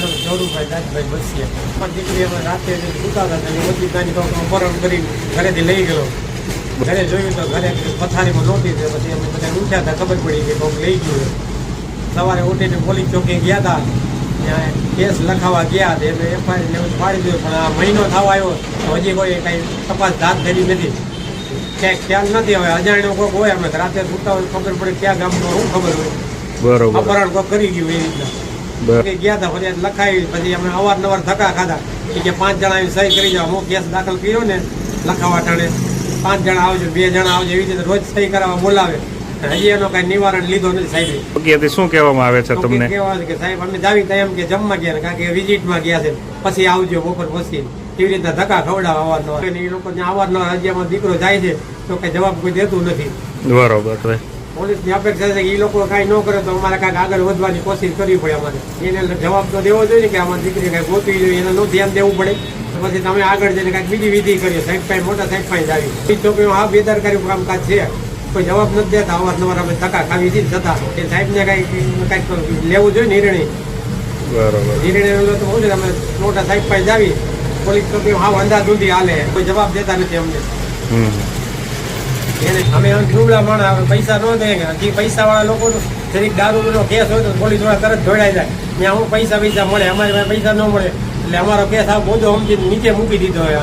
મારો જોડુભાઈ દાદભાઈ બસીએ પણ દીકરી અમે રાતે સુતા હતા એટલે બધી ગાડી તો અપહરણ કરી ઘરેથી લઈ ગયો. ઘરે જોયું તો ઘરે પથારીમાં નહોતી તે પછી અમે બધા ઉઠ્યા હતા ખબર પડી કે કોઈક લઈ ગયું સવારે ઉઠીને પોલીસ ચોકી ગયા હતા. ત્યાં કેસ લખાવા ગયા હતા. એટલે એફઆઈઆર ને પાડી દીધું પણ આ મહિનો થવા આવ્યો તો હજી કોઈ કાંઈ તપાસ હાથ ધરી નથી. ક્યાંક ખ્યાલ નથી હવે અજાણ્યો કોઈક હોય અમે રાતે સુતા હોય ખબર પડે ક્યાં ગામનો શું ખબર હોય. બરોબર. અપહરણ કોઈ કરી ગયું એ રીતના. ગયા હતા ફરિયાદ લખાવી પછી અમે અવારનવાર ધક્કા ખાધા. કે પાંચ જણા સહી કરી જાઓ. હું કેસ દાખલ કર્યો ને લખાવા ટાણે. પાંચ જણા આવજો બે જણા આવજો એવી રીતે રોજ સહી કરાવવા બોલાવે. હજી એનો કઈ નિવારણ લીધો નથી સાહેબ. શું કહેવામાં આવે છે તમને? કેવા કે સાહેબ અમે જાવી ત્યાં એમ કે જમવા ગયા કારણ કે વિઝિટમાં ગયા છે. પછી આવજો બપોર પછી. એવી રીતના ધક્કા ખવડાવવા અવારનવાર. એ લોકો અવારનવાર હજી અમારો દીકરો જાય છે તો કઈ જવાબ કોઈ દેતું નથી. બરોબર પોલીસની અપેક્ષા છે કે એ લોકો કાંઈ ન કરે તો અમારે કાંઈક આગળ વધવાની કોશિશ કરવી પડે અમારે. એને જવાબ તો દેવો જોઈએ ને કે અમારી દીકરી કાંઈ ગોતવી જોઈએ એને નો ધ્યાન દેવું પડે. પછી તમે આગળ જઈને કાંઈક બીજી વિધિ કરીએ સાહેબ પાઈ મોટા સાહેબ પાઈ આવી. એ છોકરીઓ આ બેદરકારી કામકાજ છે. કોઈ જવાબ નથી દેતા અવારનવાર અમે ધક્કા ખાવી છીએ થતા એ સાહેબને કાંઈક કાંઈક લેવું જોઈએ નિર્ણય. બરાબર. નિર્ણય લો તો શું અમે મોટા સાહેબ પાસે જ આવી. પોલીસ છોકરીઓ હા અંદાજ સુધી હાલે. કોઈ જવાબ દેતા નથી અમને. એને અમે ડૂબળા માણસ આપણે પૈસા ન દે કે હજી પૈસા વાળા લોકો જરીક દારૂનો કેસ હોય તો પોલીસવાળા તરત જોડાઈ જાય. ત્યાં હું પૈસા પૈસા મળે, અમારી પાસે પૈસા ન મળે. એટલે અમારો કેસ આ બોધો સમજીને નીચે મૂકી દીધો હોય